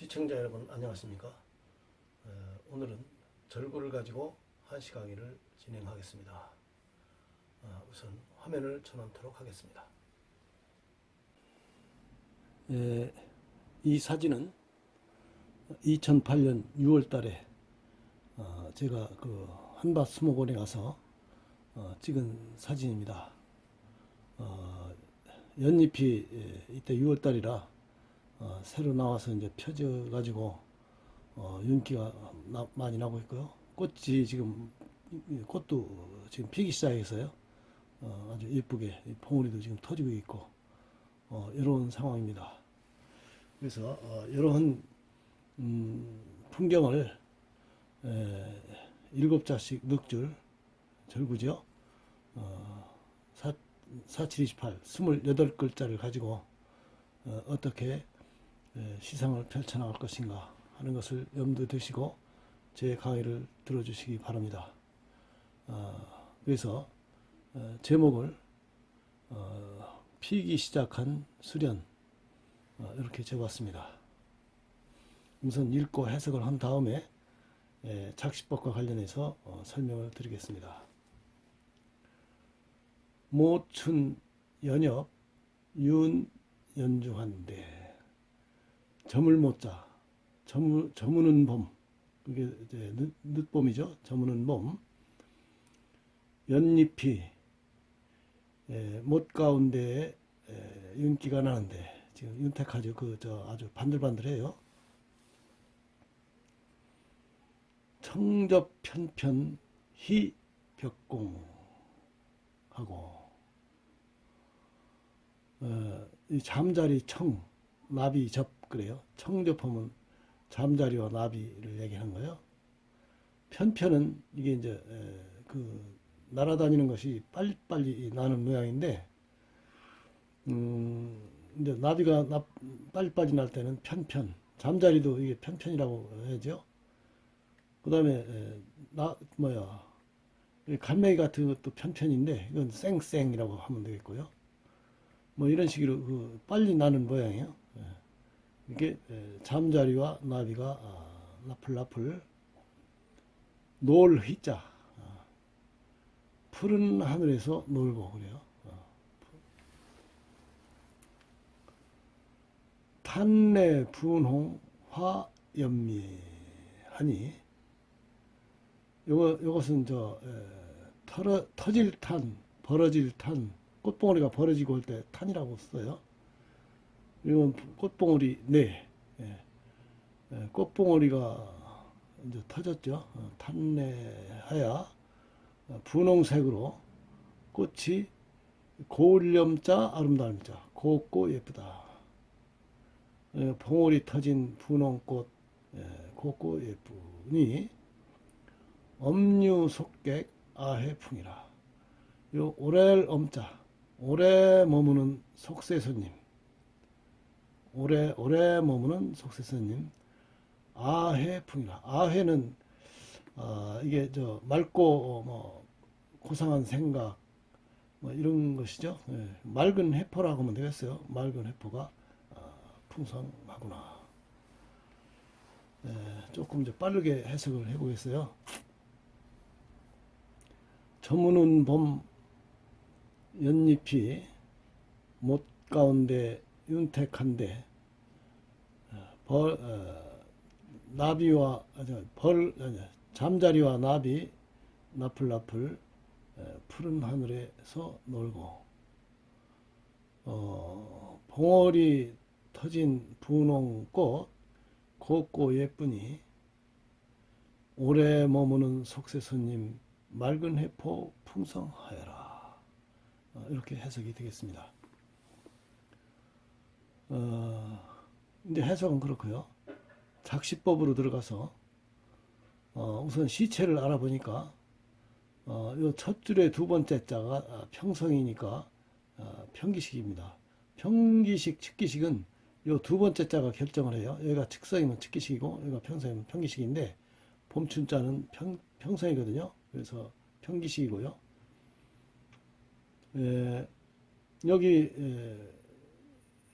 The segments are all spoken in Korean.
시청자 여러분 안녕하십니까? 어, 오늘은 절구를 가지고 한시 강의를 진행하겠습니다. 어, 우선 화면을 쳐놓도록 하겠습니다. 예, 이 사진은 2008년 6월달에 어, 제가 그 한밭 수목원에 가서 어, 찍은 사진입니다. 어, 연잎이 예, 이때 6월달이라 어, 새로 나와서 이제 펴져 가지고 어, 윤기가 나- 많이 나고 있고요. 꽃이 지금 이 꽃도 지금 피기 시작해서요. 어, 아주 예쁘게 이 봉우리도 지금 터지고 있고 어, 이런 상황입니다. 그래서 어, 이런 음, 풍경을 에, 일곱 자씩 넉줄 절구죠. 어, 4, 4728 28글자를 가지고 어, 어떻게 에, 시상을 펼쳐나갈 것인가 하는 것을 염두에 두시고 제 강의를 들어주시기 바랍니다. 어, 그래서 어, 제목을 어, 피기 시작한 수련 어, 이렇게 적었습니다. 우선 읽고 해석을 한 다음에 에, 작시법과 관련해서 어, 설명을 드리겠습니다. 모춘 연엽 윤 연중한데 저물 못자. 저무 저무는 봄 그게 이제 늦, 늦봄이죠. 저무는 봄 연잎이 에, 못 가운데 에, 윤기가 나는데 지금 윤택하죠. 그 저 아주 반들반들해요. 청접 편편 희 벽공 하고 어, 이 잠자리 청 나비 접 그래요. 청접하면 잠자리와 나비를 얘기하는 거예요. 편편은 이게 이제 에, 그 날아다니는 것이 빨리빨리 나는 모양인데 음, 이제 나비가 나, 빨리빨리 날 때는 편편 잠자리도 이게 편편이라고 해야죠. 그 다음에 나 뭐야 이 갈매기 같은 것도 편편인데 이건 쌩쌩이라고 하면 되겠고요. 뭐 이런 식으로 그 빨리 나는 모양이에요. 예. 이게 에, 잠자리와 나비가 아, 나풀나풀 놀 희자 아, 푸른 하늘에서 놀고 그래요. 어. 탄내 분홍 화연미하니 요거 요것은 저 에, 털어, 터질 탄 벌어질 탄 꽃봉오리가 벌어지고 올 때 탄이라고 써요. 이건 꽃봉오리 네 예. 예, 꽃봉오리가 이제 터졌죠. 어, 탄내하야 어, 분홍색으로 꽃이 고울염자 아름다움자 곱고 예쁘다. 예, 봉오리 터진 분홍꽃 예, 곱고 예쁘니 엄류 속객 아해풍이라. 요 오렐 엄자 오래 머무는 속세손님 오래 오래 머무는 속세손님 아해풍이라. 아해는 아 이게 저 맑고 어, 뭐 고상한 생각 뭐 이런 것이죠. 예, 맑은 해포라고 하면 되겠어요. 맑은 해포가 아, 풍성하구나. 예, 조금 이제 빠르게 해석을 해보겠어요. 저무는 봄 연잎이 못 가운데 윤택한데 어, 벌 어, 나비와 아니, 벌 아니, 잠자리와 나비 나풀나풀 에, 푸른 하늘에서 놀고 어, 봉오리 터진 분홍꽃 곱고 예쁘니 오래 머무는 속세손님 맑은 해포 풍성하여라. 어, 이렇게 해석이 되겠습니다. 어, 이제 해석은 그렇고요. 작시법으로 들어가서 어, 우선 시체를 알아보니까 어, 요첫 줄의 두 번째 자가 아, 평성이니까 아, 평기식입니다. 평기식, 측기식은 요 두 번째 자가 결정을 해요. 여기가 측성이면 측기식이고 여기가 평성이면 평기식인데 봄춘자는 평, 평성이거든요. 그래서 평기식이고요. 에, 여기 에,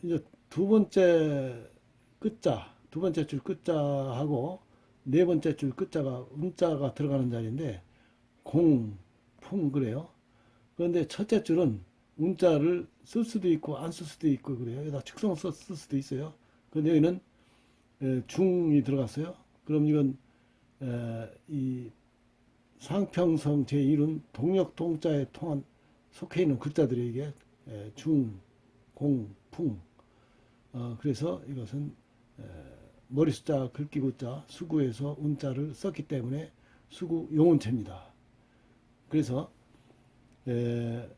이제 두 번째 끝자, 두두 번째 줄 끝자하고 네 번째 줄 끝자가 음자가 들어가는 자리인데 공, 풍 그래요. 그런데 첫째 줄은 음자를 쓸 수도 있고 안 쓸 수도 있고 그래요. 여기다 축성 쓸 수도 있어요. 그런데 여기는 에, 중이 들어갔어요. 그럼 이건 에, 이 상평성 제1은 동력 동자에 통한 속해 있는 에, 중, 공, 풍. 어, 그래서 이것은 에, 머리 숫자, 글귀 구자, 수구에서 운자를 썼기 때문에 수구 용운체입니다. 그래서 에,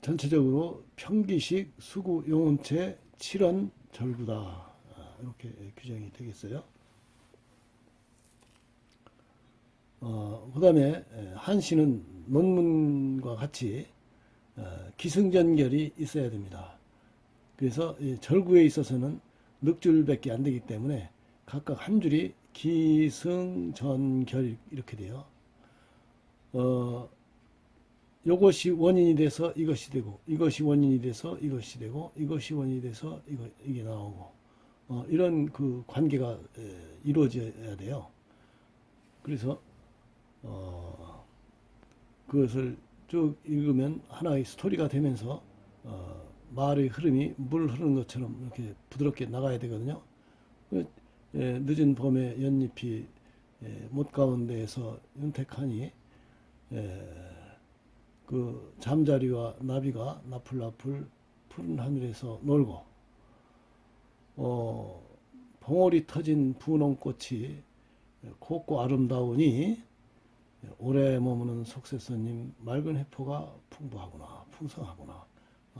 전체적으로 평기식 수구 용운체 7원 절구다. 아, 이렇게 규정이 되겠어요. 어, 그 다음에 한시는 논문과 같이 어, 기승전결이 있어야 됩니다. 그래서 이 절구에 있어서는 늑줄밖에 안 되기 때문에 각각 한 줄이 기승전결 이렇게 돼요. 어, 요것이 원인이 돼서 이것이 되고 이것이 원인이 돼서 이것이 되고 이것이 원인이 돼서 이거 이게 나오고 어, 이런 그 관계가 에, 이루어져야 돼요. 그래서 어, 그것을 쭉 읽으면 하나의 스토리가 되면서 어, 말의 흐름이 물 흐르는 것처럼 이렇게 부드럽게 나가야 되거든요. 그, 예, 늦은 봄에 연잎이 예, 못 가운데에서 윤택하니 예, 그 잠자리와 나비가 나풀나풀 푸른 하늘에서 놀고 어, 봉오리 터진 분홍꽃이 곱고 아름다우니 오래 머무는 속세선님 맑은 해포가 풍부하구나 풍성하구나 어,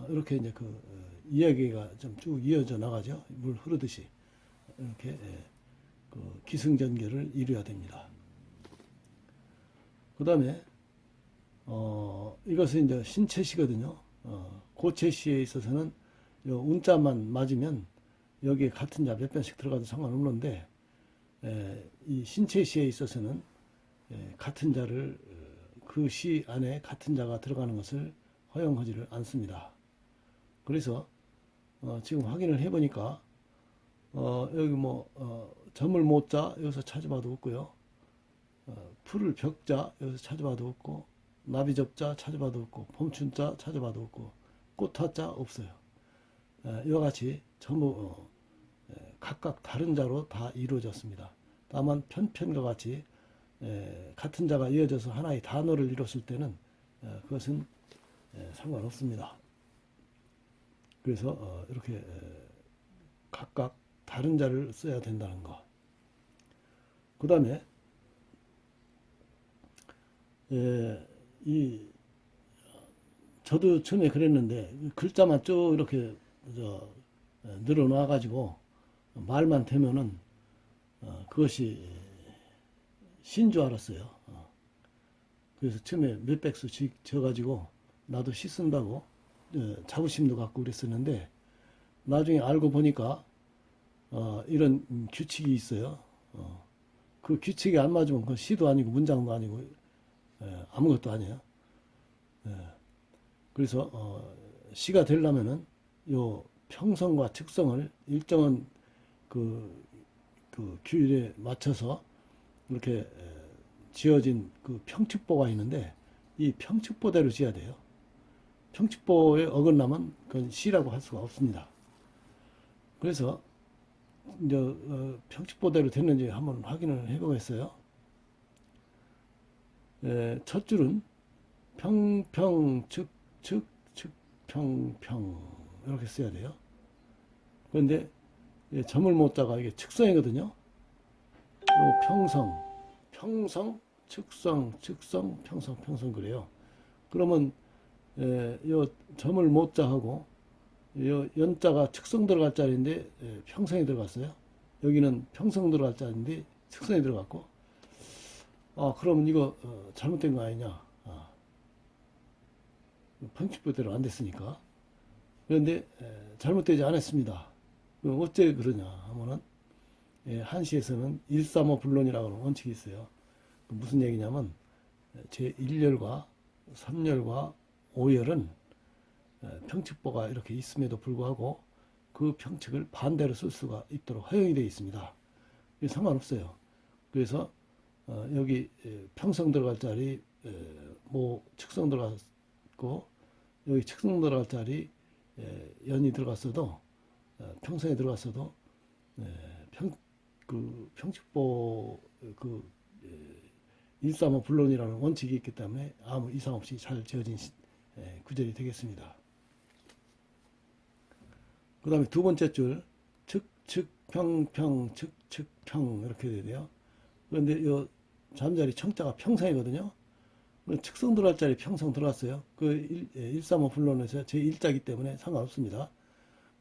이렇게 이제 그 어, 이야기가 좀 쭉 이어져 나가죠 물 흐르듯이 이렇게 예, 그 기승전결을 이루어야 됩니다. 그 다음에 어, 이것은 이제 신체시거든요. 어, 고체시에 있어서는 요 운자만 맞으면 여기에 같은 자 몇 번씩 들어가도 상관없는데 에, 이 신체시에 있어서는 에, 같은 자를 그 시 안에 같은 자가 들어가는 것을 허용하지를 않습니다. 그래서 어, 지금 확인을 해보니까 어, 여기 뭐 어, 점을 못자 여기서 찾아봐도 없고요. 어, 풀을 벽자 여기서 찾아봐도 없고 나비 접자 찾아봐도 없고 봄춘자 찾아봐도 없고 꽃화자 없어요. 에, 이와 같이 전부 어, 에, 각각 다른 자로 다 이루어졌습니다. 다만 편편과 같이 에, 같은 자가 이어져서 하나의 단어를 이뤘을 때는 에, 그것은 에, 상관없습니다. 그래서 어, 이렇게 에, 각각 다른 자를 써야 된다는 거. 그 다음에 예, 이 저도 처음에 그랬는데 글자만 쭉 이렇게 저 늘어놔 가지고 말만 되면은 어, 그것이 신 줄 알았어요. 어. 그래서 처음에 몇백 수씩 져가지고 나도 시 쓴다고 어, 자부심도 갖고 그랬었는데 나중에 알고 보니까 어, 이런 규칙이 있어요. 어, 그 규칙이 안 맞으면 그 시도 아니고 문장도 아니고 예, 아무것도 아니에요. 예, 그래서 어, 시가 되려면은 요 평성과 측성을 일정한 그, 그 규율에 맞춰서 이렇게 에, 지어진 그 평칙보가 있는데 이 평칙보대로 지어야 돼요. 평칙보에 어긋나면 그건 시라고 할 수가 없습니다. 그래서 이제 어, 평칙보대로 됐는지 한번 확인을 해보겠어요. 에, 첫 줄은 평평 측측 측 평평 이렇게 써야 돼요. 그런데 예, 점을 못 다가 이게 측성이거든요. 요 평성, 평성, 측성, 측성, 평성, 평성 그래요. 그러면 에, 요 점을 못 자하고 요 연자가 측성 들어갈 자리인데 예, 평성이 들어갔어요. 여기는 평성 들어갈 자리인데 측성이 들어갔고. 아 그러면 이거 어, 잘못된 거 아니냐? 아, 평칙표대로 안 됐으니까. 그런데 에, 잘못되지 않았습니다. 어째 그러냐 하면은 예, 한시에서는 135 불론이라고 하는 원칙이 있어요. 그 무슨 얘기냐면 제 1열과 3열과 5열은 평칙보가 이렇게 있음에도 불구하고 그 평칙을 반대로 쓸 수가 있도록 허용이 되어 있습니다. 상관없어요. 그래서 어, 여기 에, 평성 들어갈 자리 에, 뭐 측성 들어갔고 여기 측성 들어갈 자리 에, 연이 들어갔어도 어, 평성에 들어갔어도 에, 평, 그 평칙보 그 일삼오 불론이라는 원칙이 있기 때문에 아무 이상 없이 잘 지어진 구절이 되겠습니다. 그 다음에 두 번째 줄, 측, 측, 평, 평, 측, 측, 평, 이렇게 돼요. 그런데 요 잠자리 청자가 평성이거든요. 그 측성 들어갈 자리 평성 들어갔어요. 그 1, 135 불론에서 제 1자기 때문에 상관없습니다.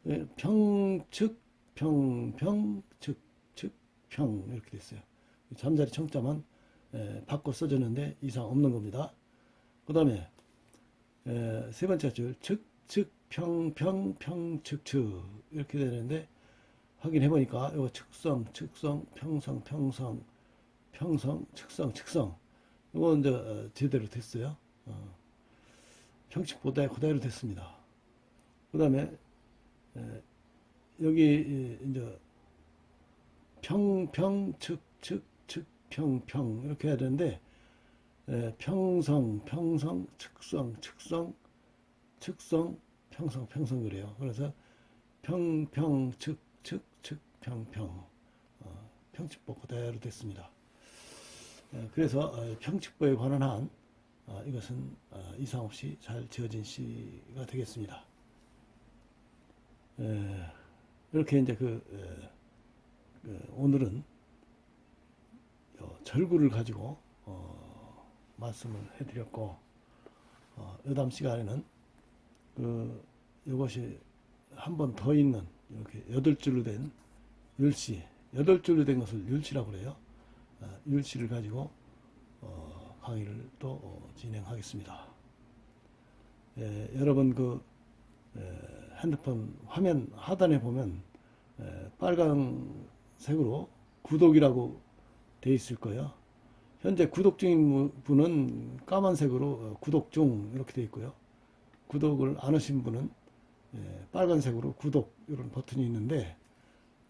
예, 평, 측, 평, 평, 측, 측, 평, 이렇게 됐어요. 잠자리 청자만 에, 바꿔 써졌는데 이상 없는 겁니다. 그 다음에 세 번째 줄 측, 측, 평, 평, 평, 측, 측 이렇게 되는데 확인해 보니까 이거 측성, 측성, 평성, 평성, 평성, 측성, 측성 이거 이제 어, 제대로 됐어요. 어, 평칙보다 그대로 됐습니다. 그 다음에 여기 이- 이제 평, 평, 측, 측, 측, 평, 평 이렇게 해야 되는데 에, 평성, 평성, 측성, 측성, 측성, 평성, 평성 그래요. 그래서 평, 평, 측, 측, 측, 평, 평 어, 평칙보 그대로 됐습니다. 에, 그래서 어, 평칙보에 관한 한 어, 이것은 어, 이상 없이 잘 지어진 시가 되겠습니다. 에, 이렇게 이제 그, 에, 그 오늘은 요 절구를 가지고 어, 말씀을 해드렸고 어, 여담 시간에는 그 이것이 한 번 더 있는 이렇게 여덟 줄로 된 율시 여덟 줄로 된 것을 율시라고 그래요. 어, 율시를 가지고 어, 강의를 또 어, 진행하겠습니다. 예, 여러분 그 에, 핸드폰 화면 하단에 보면 에, 빨간색으로 구독이라고 돼 있을 거예요. 현재 구독 중인 분은 까만색으로 어, 구독 중 이렇게 돼 있고요. 구독을 안 하신 분은 예, 빨간색으로 구독 이런 버튼이 있는데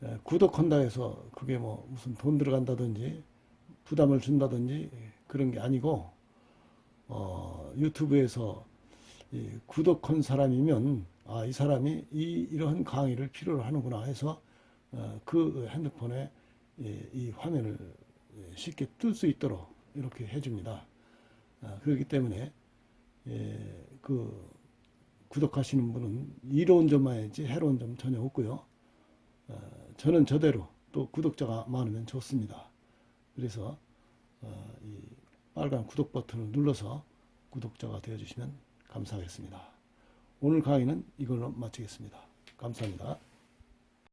예, 구독한다 해서 그게 뭐 무슨 돈 들어간다든지 부담을 준다든지 그런 게 아니고 어, 유튜브에서 이 구독한 사람이면 아, 이 사람이 이 이러한 강의를 필요로 하는구나 해서 어, 그 핸드폰에 이, 이 화면을 예, 쉽게 뜰 수 있도록 이렇게 해줍니다. 아, 그렇기 때문에 예, 그 구독하시는 분은 이로운 점만이지 해로운 점 전혀 없고요. 어, 저는 저대로 또 구독자가 많으면 좋습니다. 그래서 어, 이 빨간 구독 버튼을 눌러서 구독자가 되어주시면 감사하겠습니다. 오늘 강의는 이걸로 마치겠습니다. 감사합니다.